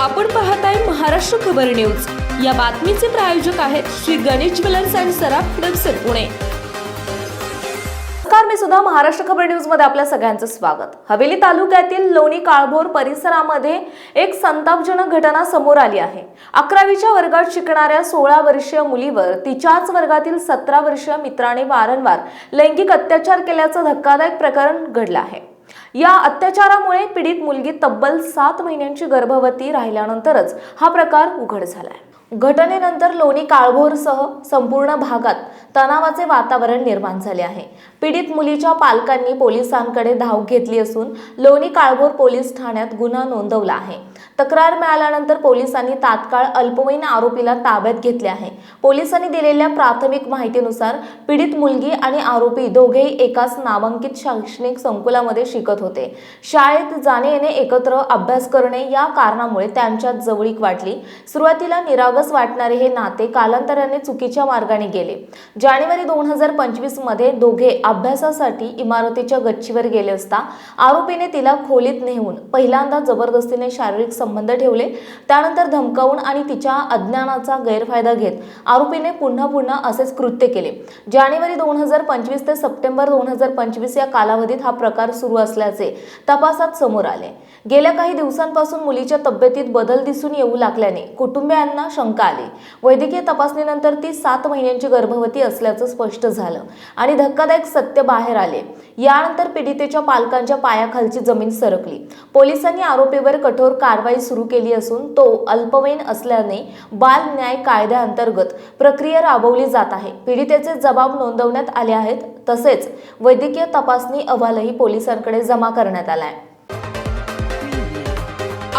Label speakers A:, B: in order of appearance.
A: आपण पाहताय महाराष्ट्र खबर न्यूज. या बातमीचे प्रायोजक आहेत श्री गणेश ज्वेलर्स अँड सराफ हडपसर पुणे.
B: नमस्कार मी सुद्धा महाराष्ट्र खबर न्यूजमध्ये आपल्या सगळ्यांचं स्वागत. हवेली तालुक्यातील लोणी काळभोर परिसरामध्ये एक संतापजनक घटना समोर आली आहे. अकरावीच्या वर्गात शिकणाऱ्या सोळा वर्षीय मुलीवर तिच्याच वर्गातील सतरा वर्षीय मित्राने वारंवार लैंगिक अत्याचार केल्याचं धक्कादायक प्रकरण घडलं आहे. या अत्याचारामुळे पीडित मुलगी तब्बल सात महिन्यांची गर्भवती राहिल्यानंतरच हा प्रकार उघड झालाय. घटनेनंतर लोणी काळभोरसह संपूर्ण भागात तणावाचे वातावरण निर्माण झाले आहे. पीडित मुलीच्या पालकांनी पोलिसांकडे धाव घेतली असून लोणी काळभोर पोलीस ठाण्यात गुन्हा नोंदवला आहे. तक्रार मिळाल्यानंतर पोलिसांनी तात्काळ अल्पवयीन आरोपीला ताब्यात घेतले आहे. पोलिसांनी दिलेल्या प्राथमिक माहितीनुसार पीडित मुलगी आणि आरोपी दोघेही एकाच नामांकित शैक्षणिक संकुलामध्ये शिकत होते. शाळेत जाणे येणे एकत्र अभ्यास करणे या कारणामुळे त्यांच्यात जवळीक वाटली. सुरुवातीला निरागस वाटणारे हे नाते कालांतराने चुकीच्या मार्गाने गेले. जानेवारी दोन हजार पंचवीसमध्ये दोघे अभ्यासासाठी इमारतीच्या गच्चीवर गेले असता आरोपीने तिला खोलीत नेऊन पहिल्यांदा जबरदस्तीने शारीरिक संबंध ठेवले. त्यानंतर धमकावून आणि तिच्या अज्ञानाचा गैरफायदा घेत आरोपीने पुन्हा पुन्हा असेच कृत्य केले. जानेवारी दोन हजार पंचवीस ते सप्टेंबर दोन हजार पंचवीस या कालावधीत हा प्रकार सुरू असल्याचे तपासात समोर आले. गेल्या काही दिवसांपासून मुलीच्या तब्येतीत बदल दिसून येऊ लागल्याने कुटुंबियांना शंका आली. वैद्यकीय तपासणीनंतर ती सात महिन्यांची गर्भवती असल्याचं स्पष्ट झालं आणि धक्कादायक सत्य बाहेर आले. यानंतर पीडितेच्या पालकांच्या पायाखालची जमीन सरकली. पोलिसांनी आरोपीवर कठोर कारवाई सुरू केली असून तो अल्पवयीन असल्याने बाल न्याय कायद्याअंतर्गत प्रक्रिया राबवली जात आहे. पीडितेचे जबाब नोंदवण्यात आले आहेत तसेच वैद्यकीय तपासणी अहवालही पोलिसांकडे जमा करण्यात आला आहे